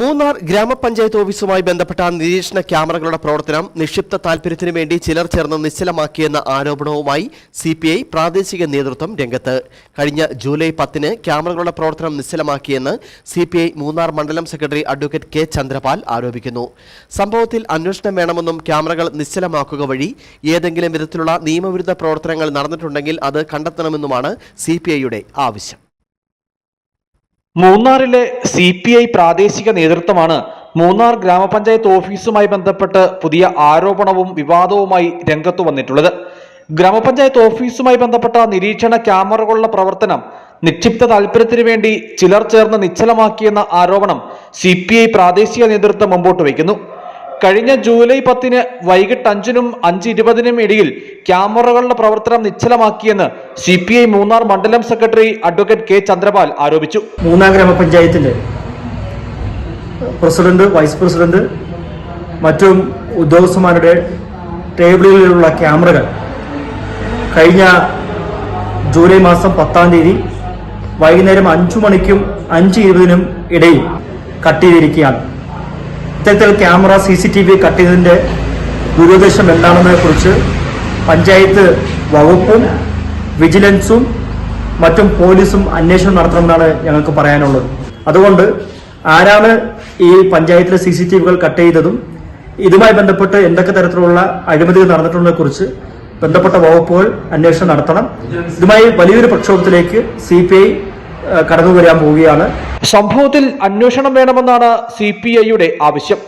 മൂന്നാർ ഗ്രാമപഞ്ചായത്ത് ഓഫീസുമായി ബന്ധപ്പെട്ട നിരീക്ഷണ ക്യാമറകളുടെ പ്രവർത്തനം നിക്ഷിപ്ത താൽപര്യത്തിനു വേണ്ടി ചിലർ ചേർന്ന് നിശ്ചലമാക്കിയെന്ന ആരോപണവുമായി സി പി ഐ പ്രാദേശിക നേതൃത്വം രംഗത്ത്. കഴിഞ്ഞ ജൂലൈ പത്തിന് ക്യാമറകളുടെ പ്രവർത്തനം നിശ്ചലമാക്കിയെന്ന് സി പി ഐ മൂന്നാർ മണ്ഡലം സെക്രട്ടറി അഡ്വക്കേറ്റ് കെ ചന്ദ്രപാൽ ആരോപിക്കുന്നു. സംഭവത്തിൽ അന്വേഷണം വേണമെന്നും ക്യാമറകൾ നിശ്ചലമാക്കുക വഴി ഏതെങ്കിലും വിധത്തിലുള്ള നിയമവിരുദ്ധ പ്രവർത്തനങ്ങൾ നടന്നിട്ടുണ്ടെങ്കിൽ അത് കണ്ടെത്തണമെന്നുമാണ് സി ആവശ്യം. മൂന്നാറിലെ സി പി ഐ പ്രാദേശിക നേതൃത്വമാണ് മൂന്നാർ ഗ്രാമപഞ്ചായത്ത് ഓഫീസുമായി ബന്ധപ്പെട്ട് പുതിയ ആരോപണവും വിവാദവുമായി രംഗത്തു വന്നിട്ടുള്ളത്. ഗ്രാമപഞ്ചായത്ത് ഓഫീസുമായി ബന്ധപ്പെട്ട നിരീക്ഷണ ക്യാമറകളുടെ പ്രവർത്തനം നിക്ഷിപ്ത താൽപര്യത്തിനു വേണ്ടി ചിലർ ചേർന്ന് നിശ്ചലമാക്കിയെന്ന ആരോപണം സി പ്രാദേശിക നേതൃത്വം മുമ്പോട്ട് വയ്ക്കുന്നു. കഴിഞ്ഞ ജൂലൈ പത്തിന് വൈകിട്ട് അഞ്ചിനും അഞ്ച് ഇരുപതിനും ഇടയിൽ ക്യാമറകളുടെ പ്രവർത്തനം നിശ്ചലമാക്കിയെന്ന് സി പി ഐ മൂന്നാർ മണ്ഡലം സെക്രട്ടറി അഡ്വക്കേറ്റ് കെ ചന്ദ്രപാൽ ആരോപിച്ചു. മൂന്നാം ഗ്രാമപഞ്ചായത്തിന്റെ പ്രസിഡന്റ് വൈസ് പ്രസിഡന്റ് മറ്റും ഉദ്യോഗസ്ഥന്മാരുടെ ടേബിളിലുള്ള ക്യാമറകൾ കഴിഞ്ഞ ജൂലൈ മാസം പത്താം തീയതി വൈകുന്നേരം അഞ്ചു മണിക്കും അഞ്ച് ഇരുപതിനും ഇടയിൽ കട്ട് ചെയ്തിരിക്കുകയാണ്. ഇത്തരത്തിൽ camera C C T V cut ചെയ്തതിന്റെ ദുരുദ്ദേശം എന്താണെന്നതിനെ കുറിച്ച് പഞ്ചായത്ത് വകുപ്പും വിജിലൻസും മറ്റും പോലീസും അന്വേഷണം നടത്തണമെന്നാണ് ഞങ്ങൾക്ക് പറയാനുള്ളത്. അതുകൊണ്ട് ആരാണ് ഈ പഞ്ചായത്തിലെ സി സി ടി വികൾ കട്ട് ചെയ്തതും ഇതുമായി ബന്ധപ്പെട്ട് എന്തൊക്കെ തരത്തിലുള്ള അഴിമതികൾ നടന്നിട്ടുള്ളതിനെ കുറിച്ച് ബന്ധപ്പെട്ട വകുപ്പുകൾ അന്വേഷണം നടത്തണം. ഇതുമായി വലിയൊരു പ്രക്ഷോഭത്തിലേക്ക് സി കടന്നു വരാൻ പോവുകയാണ്. സംഭവത്തിൽ അന്വേഷണം വേണമെന്നാണ് സി പി ഐയുടെ ആവശ്യം.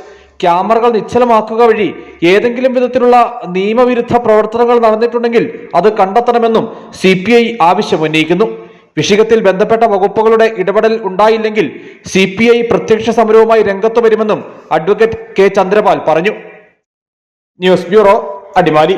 ക്യാമറകൾ നിശ്ചലമാക്കുക വഴി ഏതെങ്കിലും വിധത്തിലുള്ള നിയമവിരുദ്ധ പ്രവർത്തനങ്ങൾ നടന്നിട്ടുണ്ടെങ്കിൽ അത് കണ്ടെത്തണമെന്നും സി പി ഐ ആവശ്യമുന്നയിക്കുന്നു. വിഷയത്തിൽ ബന്ധപ്പെട്ട വകുപ്പുകളുടെ ഇടപെടൽ ഉണ്ടായില്ലെങ്കിൽ സി പി ഐ പ്രത്യക്ഷ സമരവുമായി രംഗത്ത് വരുമെന്നും അഡ്വക്കേറ്റ് കെ ചന്ദ്രപാൽ പറഞ്ഞു. News bureau Adimali.